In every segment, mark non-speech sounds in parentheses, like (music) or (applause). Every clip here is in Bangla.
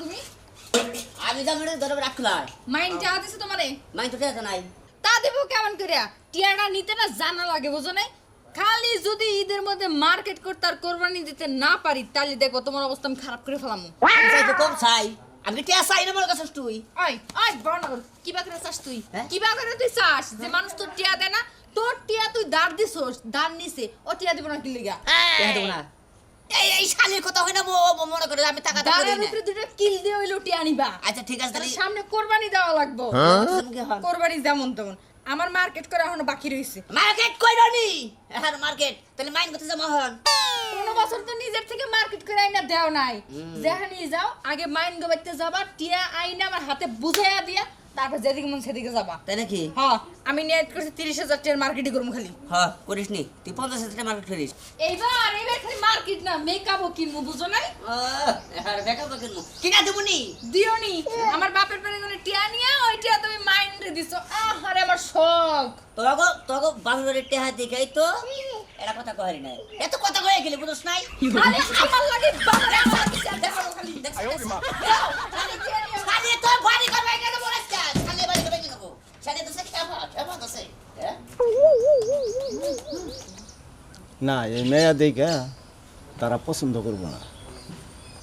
তুমি? আমি যা মেরে ধরে রাখলাই মাইন্ড যা দিছে তোমারে? মাই তো টেকা নাই। তা দেবো কেমন করিয়া টিয়াটা নিতে না জানা লাগে বুঝো নাই? খালি যদি ঈদের মধ্যে মার্কেট করতে আর কোরবানি দিতে না পারি তাহলে দেখো তোমার অবস্থা আমি খারাপ করে ফেলামু। চাই কম চাই। আমি টেকা চাই না মনে কাছে তুই? আই আই বর্ণগর কি বা করে চাস তুই? হ্যাঁ? কি বা করে তুই চাস? যে মানুষ তোর টিয়া দেয় না তোর টিয়া তুই দাঁড় দিছস দাঁড় নিছে ও টিয়া দিব না কি লিগা? টেকা দেবো না। এই এই শালির কথা হয় না মনে করে আমি টাকা দিই না। দুটো কিল দিয়ে টিয়া নিবা আচ্ছা ঠিক আছে তাহলে তাহলে সামনে কোরবানি দেওয়া লাগবো। কোরবানি যেমন তেমন। আমার মার্কেট করা এখনও বাকি রয়েছে মার্কেট কইরা নি? হ্যাঁ মার্কেট তাহলে মাইন করতে যাব হন কোনো বছর তো নিজের থেকে মার্কেট করে আইনা দেও নাই। যেখানে যাও আগে মাইন গোবাইতে যাবা টিয়া আইনা আমার হাতে বুঝাইয়া দিয়া তারপর যেদিকে মন সেদিকে যাবা। তাই নাকি? হ্যাঁ আমি নিয়ত করছি তিরিশ হাজার টাকার মার্কেটই করব খালি। হ্যাঁ করিস নি। তুই পঞ্চাশ হাজার টাকা মার্কেট করিস। এইবার এইবার খালি মার্কেট না মেকআপও কিনবো বুঝো নাই? আর কিনবো। কিনা দেবো নি? দিও নি। আমার বাপের বাড়ি কোনো টিয়া নিয়ে ওই টিয়া তুমি মাইন্ডে দিছো। আরে আমার শখ। তোকে তোকে বাপের টেহা দেখাই তো এটা কথা কহারি নাই। এত কথা কয়ে গেলি বুঝছ নাই? আরে আমার না, এই মেয়া দেখা তারা পছন্দ করব না।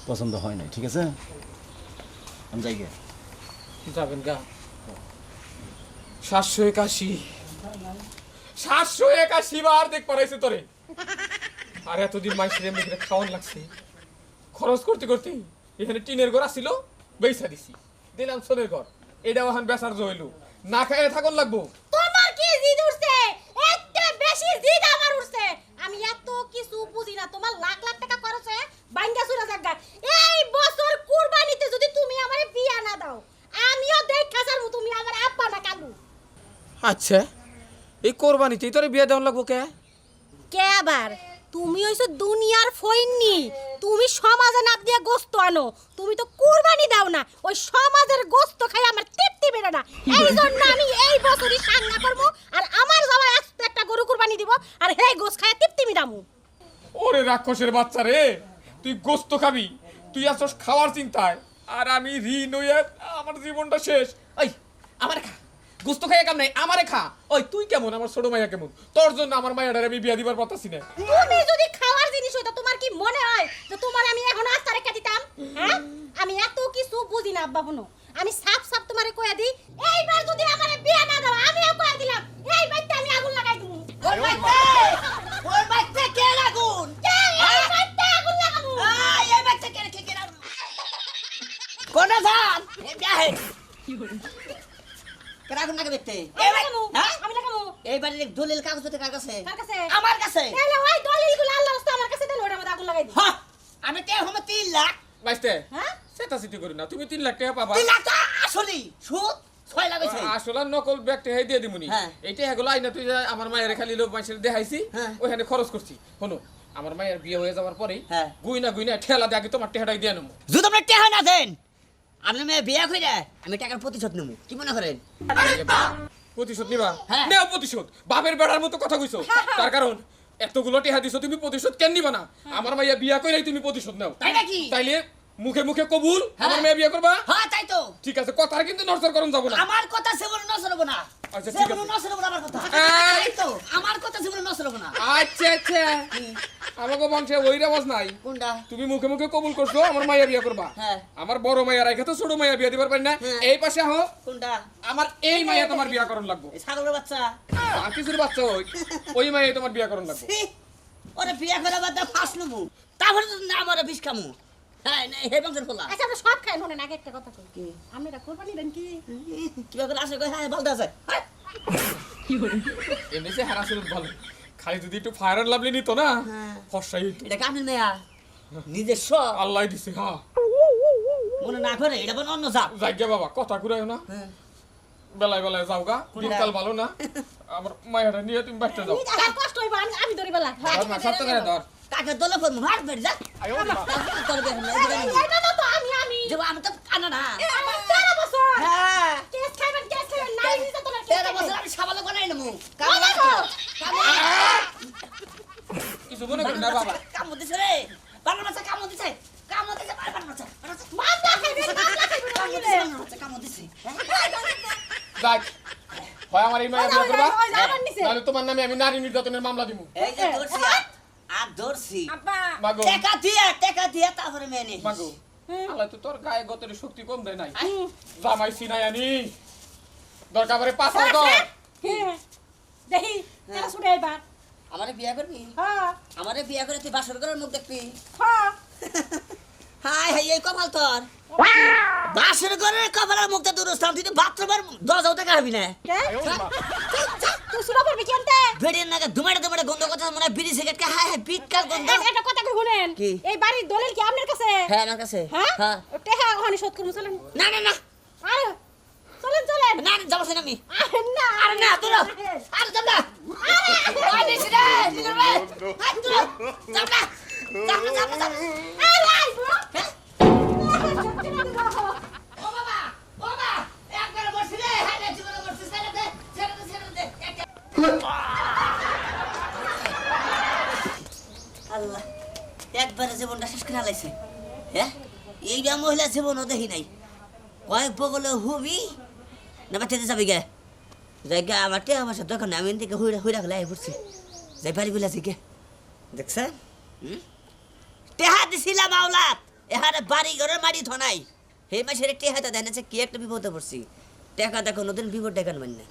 পছন্দ হয় না ঠিক আছে? আমি যাই। যাবেন গা। সাতশো একাশি। সাতশো একাশি বার দেখ পারাইছে তোরে। আর এতদিন মাইসের এমনি করে খাওয়ান লাগছে। খরচ করতে করতে এখানে টিনের ঘর আসছিল বেসা দিছি। দিলাম সোনের ঘর। এটাও এখন বেসার জইলু না খাইয়ে থাকুন লাগবো তোমার কি জিদ উঠছে একটা বেশি জিদ আমার উঠছে আমি এত কিছু বুঝি না তোমার লাখ লাখ টাকা খরচে বাইঙ্গা সুরা জায়গা এই বছর কুরবানিতে যদি তুমি আমারে বিয়া না দাও আমিও দেখা যাব তুমি আমার আব্বা না কালু। আচ্ছা এই কোরবানিতেই তোরে বিয়ে দেওয়ান লাগবো কে? কে আবার? তুমি হইছো দুনিয়ার ফইননি। তুমি সমাজে নাপ দিয়ে গোস্ত আনো। তুমি তো কুরবানি দাও না ওই সমাজের গোস্ত খাই আমার তৃপ্তি বেরো না। এই জন্য আমি এই বছরই সাঙ্গা করব আর আমার জামাই আস্তে একটা গরু কুরবানি দিব আর হে গোস খায় তৃপ্তি মিটামু। ওরে রাক্ষসের বাচ্চা রে, তুই গোস্ত খাবি, তুই আসছ খাওয়ার চিন্তায়, আর আমি ঋণ হয়ে আমার জীবনটা শেষ। এই, আমার খা, গোস্ত খাইয়া কাম নাই, আমারে খা। ওই, তুই কেমন? আমার ছোট মাইয়া কেমন? তোর জন্য আমার মাইয়াটারে আমি বিয়া দিবার পাতাছি না। তুমি যদি খাওয়ার জিনিস হইতো, তোমার কি মনে হয় যে তোমার আমি এখন আস্তা রেখে দিতাম? হ্যাঁ? আমি এত কিছু বুঝি না, আব্বা বুনো। আমি সাপ সাপ তোমারে কইয়া দিই, এইবার যদি আমারে বিয়া না দাও আমিও কোন ধান এ বিয়াহে কে লাগুন না বেতে আমি লাগামু আমি লাগামু এই বাড়ির দলিল কাগজপত্র কার কাছে? কার কাছে? আমার কাছে। তাহলে ওই দলিলগুলো আল্লাহ রাস্তা আমার কাছে দেন ওটার মধ্যে আগুন লাগাই দিই। আমি তে হম তিন লাখ। বাইস্তে হ্যাঁ? সেটা সিটি করি না তুমি তিন লাখ টাকা পাবা। তিন লাখ তো আসলি সুদ ছয় লাখ আসলে নকল ব্যাগটা হেই দিয়ে দিমুনি। হ্যাঁ। এইটা হেগুলো আইনা তুই আমার মায়ের খালি লোক মাইসের দেখাইছি হ্যাঁ। ওখানে খরচ করছি। শোনো আমার মায়ের বিয়ে হয়ে যাওয়ার পরেই হ্যাঁ। গুইনা গুইনা ঠেলা দিয়ে আগে তোমার টেহাটাই দিয়ে নেব যদি আপনি টেহা না দেন আপনি মেয়ে বিয়ে করে আমি টাকার প্রতিশোধ নেব। কি মনে করেন? প্রতিশোধ নিবা? হ্যাঁ। নেও প্রতিশোধ। বাপের বেড়ার মতো কথা কইছো। তার কারণ এতগুলো টেহা দিছো তুমি প্রতিশোধ কেন নিবা না? আমার মাইয়া বিয়া কইরাই তুমি প্রতিশোধ নাও। তাই নাকি? তাইলে মুখে মুখে কবুল হ্যাঁ। আমার মেয়ে বিয়া করবা? হ্যাঁ তাই তো। ঠিক আছে কথা কিন্তু নজর করুন যাব না। আমার কথা সেগুলো নষ্ট হব না। আচ্ছা, ঠিক আছে। নষ্ট না আমার কথা। এই। তো আমার কথা সেগুলো নষ্ট হব না। আচ্ছা আচ্ছা। আমাকে বংশে ওই রেওয়াজ নাই। কোনটা? তুমি মুখে মুখে কবুল করছ আমার মাইয়া বিয়া করবা। হ্যাঁ। আমার বড় মাইয়া রাখে তো ছোট মাইয়া বিয়া দিবার পারি না। হ্যাঁ। এই পাশে হো কোনটা? আমার এই মাইয়া তোমার বিয়া করণ লাগবো। এই ছাগলের বাচ্চা। আর কিছুর বাচ্চা ওই? (laughs) ওই মাইয়া তোমার বিয়া করণ লাগবো। ওরে বিয়ে করে বাদ ফাঁস নেব তারপরে তো না আমার বিষ খামু। হ্যাঁ না হে বংশের পোলা আচ্ছা আমরা সব খাই মনে না আগে একটা কথা কই। কি? কোরবানি দেন কি? কিবা করে আসে কই হ্যাঁ ভালো আছে। হ্যাঁ। এমনি সে হারা শুরু ভালো। খালি যদি একটু ফায়ার অ্যান্ড লাভলি নিত না হ্যাঁ। ফর্সাই হইতো। এটা কামের মেয়া নিজস্ব আল্লাহ দিছে হ্যাঁ মনে না করে এটা বন অন্য জাত। যাইগে বাবা কথা ঘুরাইও না। হ্যাঁ। বেলায় বেলায় যাও গা দিনকাল ভালো না। আমার মায়েরা নিয়ে তুমি বাচ্চা যাও। আর কষ্ট হইব আমি আমি ধরি বেলা না সব করে ধর। কাকে দলে ফোন মার বের যা। আয়ো মা। তোর এদিকে নিয়ে। এটা না তো আমি আমি। যে আমি তো কানা না। আমার তেরো বছর। হ্যাঁ। কেস খাইবেন কেস খাইবেন নাই নিতে তোমার তেরো বছর আমি সাবালে বানাই নেব। কাম দেখো কিছু মনে করেন না বাবা। কামড় দিছে রে। বানর বাচ্চা কামড় দিছে কামড় দিছে। বানর বাচ্চা মামলা খাইবে মামলা খাইবে কামড় দিছে বানর বাচ্চা তোর গায়ে গতের শক্তি কম দেয় নাই জামাই সিনাই আনি। দরকার পরে পাঁচ দেখি আমারে বিয়া করবি? হ্যাঁ। আমারে বিয়া করে তুই বাসর করার মুখ দেখবি? হ্যাঁ। হাই হাই এই কপাল তোর। বাসর ঘরের কপালের মুখটা দূরস্থান তুই তো বাথরুমের দরজাও থেকে হারবি না। তুই কেনতে? নাকে গন্ধ করতে মনে বিড়ি সিগারেট কে হাই হাই বিটকাল গন্ধ। একটা কথা শুনেন? এই বাড়ির দলিল কি আপনার কাছে? হ্যাঁ আমার কাছে। হ্যাঁ? হ্যাঁ। টেহা ওখানে শোধ করব চলেন। না না না। আরে চলেন চলেন। না না যাব না আমি। না আরে না তোর আরে যাব না। আরে দিছি রে ভাই আরে তোর যাব না। যাব না যাব না আরে হ্যাঁ? একবার বসি রে হাই রে, জীবনে বসি ছেড়ে দে, ছেড়ে হ্যাঁ? এইটা মহিলা জীবনও দেখি নাই। কয়েক বগলে হুবি, না বাচ্চাতে যাবি গে? জায়গা আমার টেয়া সাথে দোকানে আমি দিকে হুইরা হুইরা গেলে আই পড়ছি। যাই পারি বলে গে দেখছে? টেহা দিছিলাম আওলাদ এহারে বাড়ি ঘরের মারি থনাই। হে মাসের টেহাটা দেন কি একটা বিপদে পড়ছি টেকা দেখো নতুন বিপদ ডেকান মানে